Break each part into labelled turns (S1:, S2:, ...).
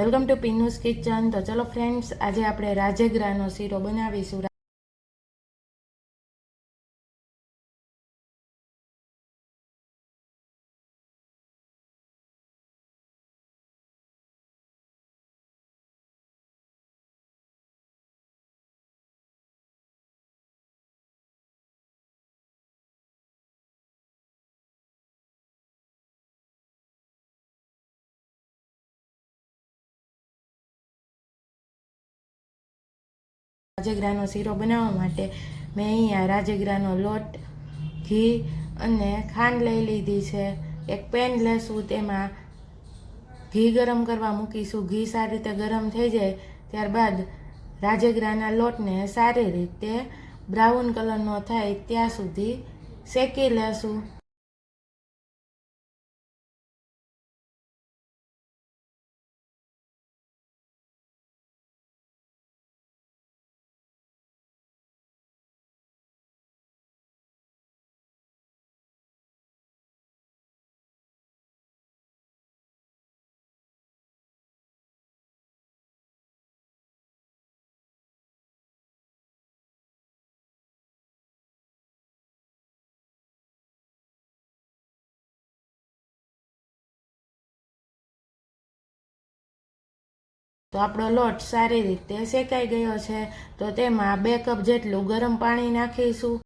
S1: Welcome to પિન્નુસ kitchen. તો ચલો friends આજે આપણે રાજગરાનો શીરો બનાવીશું. રાજગરાનો શીરો બનાવવા માટે મેં અહીંયા રાજગરાનો લોટ, ઘી અને ખાંડ લઈ લીધી છે. એક પેન લેશું તેમાં ઘી ગરમ કરવા મૂકીશું. ઘી સારી રીતે ગરમ થઈ જાય, ત્યારબાદ રાજગરાના લોટને સારી રીતે બ્રાઉન કલરનો થાય ત્યાં સુધી શેકી લેશું. તો આપણો લોટ સારી રીતે શેકાઈ ગયો છે, તો તેમાં બે કપ જેટલું ગરમ પાણી નાખીશું.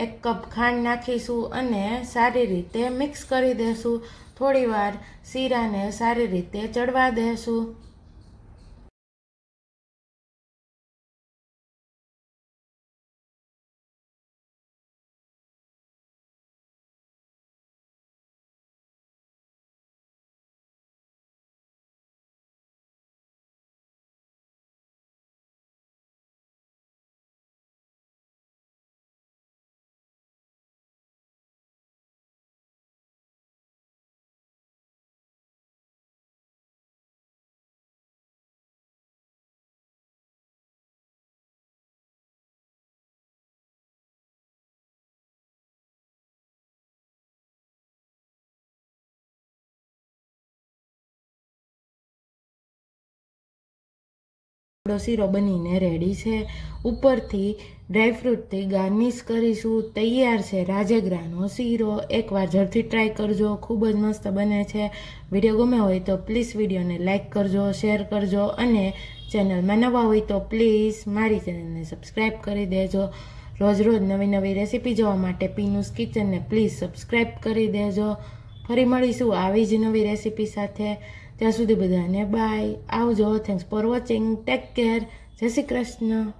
S1: એક કપ ખાંડ નાખીશું અને સારી રીતે મિક્સ કરી દેશું. થોડીવાર શીરાને સારી રીતે ચડવા દેશું. આપણો શીરો બનીને રેડી છે. ઉપરથી ડ્રાયફ્રૂટથી ગાર્નિશ કરીશું. તૈયાર છે રાજગરાનો શીરો. એકવાર ઝડપથી ટ્રાય કરજો. ખૂબ જ મસ્ત બને છે. વીડિયો ગમે હોય તો પ્લીઝ વિડીયોને લાઇક કરજો, શેર કરજો અને ચેનલમાં નવા હોય તો પ્લીઝ મારી ચેનલને સબસ્ક્રાઈબ કરી દેજો. રોજ રોજ નવી નવી રેસીપી જોવા માટે પીનુસ કિચનને પ્લીઝ સબસ્ક્રાઈબ કરી દેજો. ફરી મળીશું આવી જ નવી રેસીપી સાથે. ત્યાં સુધી બધાને બાય આવજો. Thanks for watching take care જય શ્રી કૃષ્ણ.